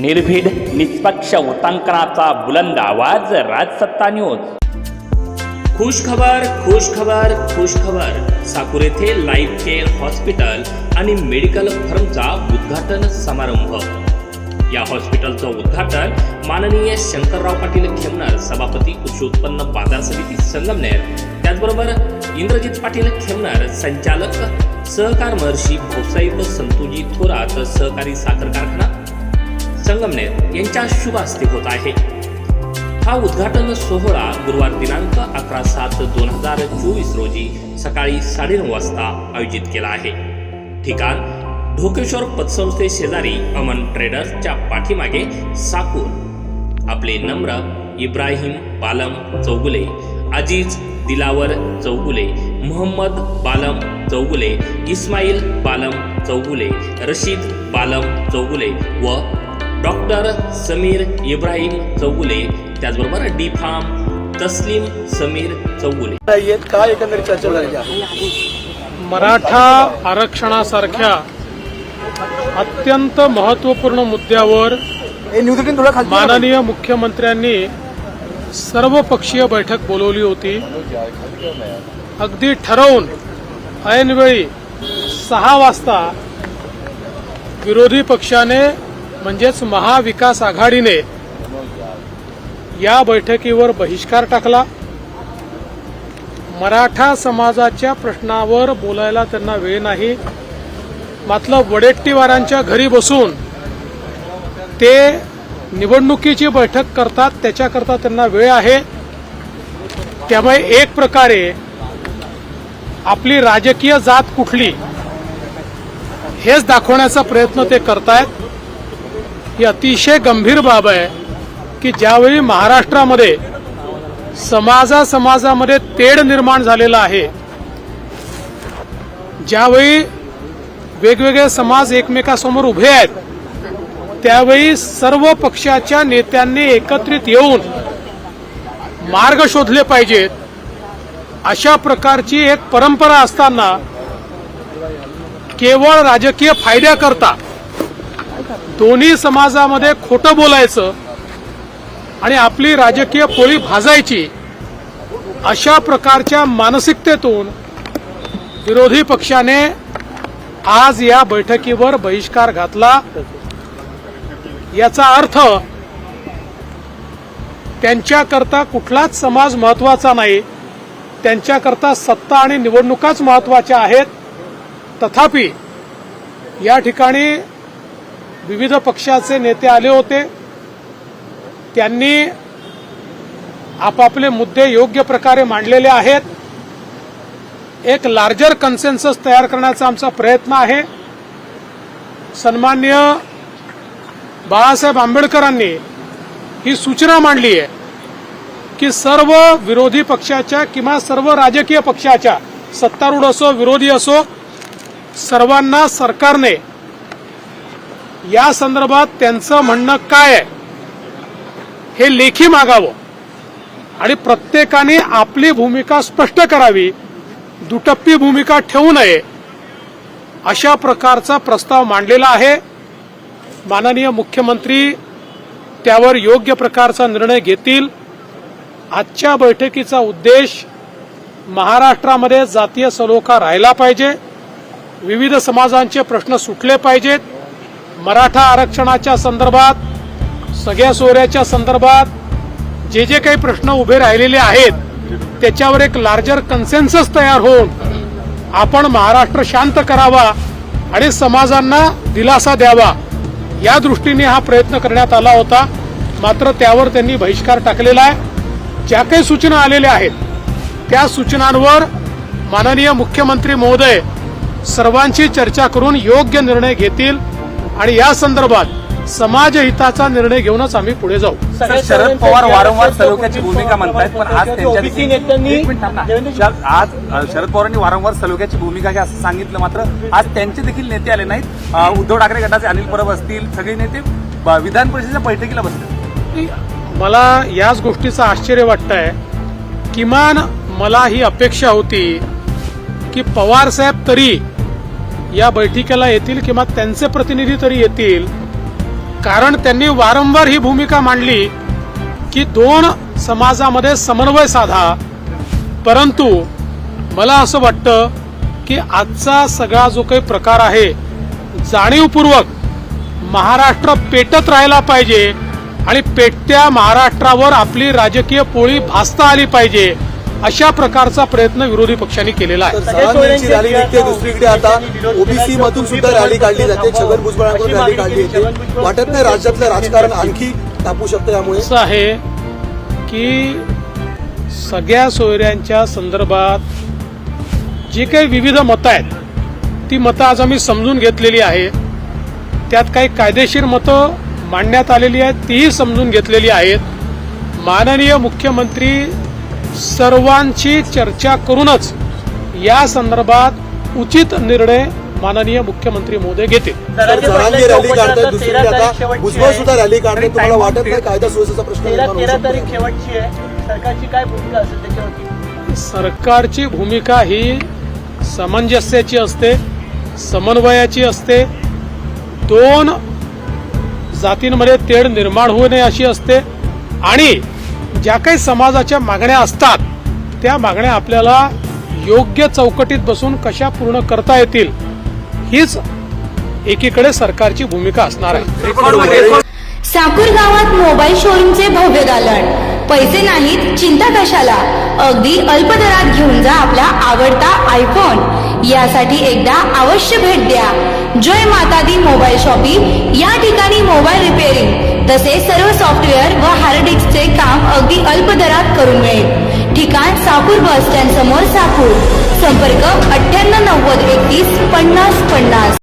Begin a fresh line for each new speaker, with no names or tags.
निर्भीड निष्पक्ष उतांकनाचा बुलंद आवाज राजसत्ता न्यूज खुश खबर खुश खबर खुश खबर साकूर येथे लाईफ केअर हॉस्पिटल आणि मेडिकल फर्मचा उद्घाटन समारंभ. या हॉस्पिटलचं उद्घाटन माननीय शंकरराव पाटील खेमनर सभापती कृषी उत्पन्न बाजार समिती संगमनेर त्याचबरोबर इंद्रजित पाटील खेमनर संचालक सहकार महर्षी भाऊसाहेब संतोजी थोरात सहकारी साखर कारखाना संगमनेर यांच्या शुभ हस्ते होत आहे. हा उद्घाटन सोहळा गुरुवार दिनांक अकरा सात दोन हजार चोवीस रोजी सकाळी साडेनऊ वाजता आयोजित केला आहे. ठिकाण ढोकेश्वर पतसंस्थे शेजारी अमन ट्रेडर्सच्या पाठीमागे साकूर आपले नम्र इब्राहिम बालम चौगुले अजीज दिलावर चौगुले मोहम्मद बालम चौगुले इस्माईल बालम चौगुले रशीद बालम चौगुले व डॉक्टर समीर इब्राहिम चौगुले त्याचबरोबर डी फार्म तस्लीम समीर चौगुले.
नाहीयेत का एकंदरीत चर्चा झाली? आहे?
मराठा आरक्षणासारख्या अत्यंत महत्त्वपूर्ण मुद्द्यावर
हे
माननीय मुख्यमंत्र्यांनी सर्वपक्षीय बैठक बोलवली होती. अगदी ठरवून ऐनवेळी सहा वाजता विरोधी पक्षाने म्हणजेच महाविकास आघाडीने या बैठकीवर बहिष्कार टाकला. मराठा समाजाच्या प्रश्नावर बोलायला त्यांना वेळ नाही. मात्र वडेट्टीवारांच्या घरी बसून ते निवडणुकीची बैठक करतात त्याच्याकरता त्यांना वेळ आहे. त्यामुळे एक प्रकारे आपली राजकीय जात कुठली हेच दाखवण्याचा प्रयत्न ते करतायत. ही अतिशय गंभीर बाब आहे की ज्यावेळी महाराष्ट्रामध्ये समाजा समाजामध्ये तेढ निर्माण झालेला आहे ज्यावेळी वेगवेगळे समाज एकमेकासमोर उभे आहेत त्यावेळी सर्व पक्षाच्या नेत्यांनी एकत्रित येऊन मार्ग शोधले पाहिजेत. अशा प्रकारची एक परंपरा असताना केवळ राजकीय फायद्याकरता दोन्ही समाजामध्ये खोटं बोलायचं आणि आपली राजकीय पोळी भाजायची अशा प्रकारच्या मानसिकतेतून विरोधी पक्षाने आज या बैठकीवर बहिष्कार घातला. याचा अर्थ त्यांच्याकरता कुठलाच समाज महत्त्वाचा नाही. त्यांच्याकरता सत्ता आणि निवडणुकाच महत्त्वाच्या आहेत. तथापि या ठिकाणी विविध पक्षाचे नेते आले होते. त्यांनी आपापले मुद्दे योग्य प्रकारे मांडलेले आहेत. एक लार्जर कन्सेन्सस तयार करण्याचा आमचा प्रयत्न आहे. सन्मान्य बाळासाहेब आंबेडकरांनी ही सूचना मांडली आहे की सर्व विरोधी पक्षाच्या किंवा सर्व राजकीय पक्षाच्या सत्तारूढ असो विरोधी असो सर्वांना सरकारने या संदर्भात त्यांचं म्हणणं काय आहे? हे लेखी मागावं. आणि प्रत्येकाने आपली भूमिका स्पष्ट करावी दुटप्पी भूमिका ठेवू नये अशा प्रकारचा प्रस्ताव मांडलेला आहे. माननीय मुख्यमंत्री त्यावर योग्य प्रकारचा निर्णय घेतील. आजच्या बैठकीचा उद्देश महाराष्ट्रामध्ये जातीय सलोखा राहिला पाहिजे. विविध समाजांचे प्रश्न सुटले पाहिजेत. मराठा आरक्षणाच्या संदर्भात सगळ्या सोहऱ्याच्या संदर्भात जे जे काही प्रश्न उभे राहिलेले आहेत त्याच्यावर एक लार्जर कन्सेन्सस तयार होऊन आपण महाराष्ट्र शांत करावा आणि समाजांना दिलासा द्यावा या दृष्टीने हा प्रयत्न करण्यात आला होता. मात्र त्यावर त्यांनी बहिष्कार टाकलेला आहे. ज्या काही सूचना आलेल्या आहेत त्या सूचनांवर माननीय मुख्यमंत्री महोदय सर्वांची चर्चा करून योग्य निर्णय घेतील. आणि या संदर्भात समाज हिताचा निर्णय घेऊनच आम्ही पुढे जाऊ.
सर, शरद पवार वारंवार सलोख्याची भूमिका म्हणतायत पण आज त्यांच्या आज शरद पवारांनी वारंवार सलोख्याची भूमिका घ्या असं सांगितलं मात्र आज त्यांचे देखील नेते आले नाहीत. उद्धव ठाकरे गटाचे अनिल परब असतील सगळे नेते ब- विधान परिषदेच्या बैठकीला बसले.
मला याच गोष्टीचं आश्चर्य वाटत आहे किमान मला ही अपेक्षा होती की पवार साहेब तरी या बैठकीला येतील किंवा त्यांचे प्रतिनिधी तरी येतील कारण त्यांनी वारंवार ही भूमिका मांडली की दोन समाजामध्ये समन्वय साधा. परंतु मला असं वाटतं की आजचा सगळा जो काही प्रकार आहे जाणीवपूर्वक महाराष्ट्र पेटत राहायला पाहिजे आणि पेटत्या महाराष्ट्रावर आपली राजकीय पोळी भासता आली पाहिजे. अशा प्रकारचा प्रयत्न विरोधी पक्षांनी केलेला आहे.
रॅली निघते दुसरीकडे आता ओबीसी मधून सुद्धा रॅली काढली जाते. छगन भुजबळांकडून रॅली काढली येते वाटत नाही राज्यातलं राजकारण आणखी तापू शकतं यामुळे.
असं आहे की सगळ्या सोयऱ्यांच्या संदर्भात जी काही विविध मतं आहेत ती मतं आज आम्ही समजून घेतलेली आहे. त्यात काही कायदेशीर मतं मांडण्यात आलेली आहेत तीही समजून घेतलेली आहेत. माननीय मुख्यमंत्री सर्वांची चर्चा करूनच या संदर्भात उचित निर्णय माननीय मुख्यमंत्री महोदय घेतील.
सुद्धा रॅली तुम्हाला वाटत नाही? कायदा सुव्यवस्थेचा प्रश्न
सरकारची भूमिका
ही सामंजस्याची असते समन्वयाची असते. दोन जातींमध्ये तेढ निर्माण होऊ नये अशी असते. आणि ज्या काही समाजाच्या मागण्या असतात त्या मागण्या आपल्याला योग्य चौकटीत बसून कशा पूर्ण करता येतील हीच एकीकडे सरकारची भूमिका असणार आहे.
साकूर गावात मोबाईल शोरूमचे भव्य दालन पैसे नाहीत चिंता कशाला? अगदी अल्प दरात घेऊन जा आपला आवडता आयफोन यासाठी एकदा अवश्य भेट द्या. जय माता दी मोबाईल शॉपिंग. या ठिकाणी मोबाईल रिपेअरिंग. तसे सर्व सॉफ्टवेअर व हार्ड डिस्कचे काम अगदी अल्प दरात करून मिळेल. ठिकाण साकूर बस स्टँड समोर साकूर. संपर्क अठ्ठ्याण्णव नव्वद एकतीस पन्नास पन्नास.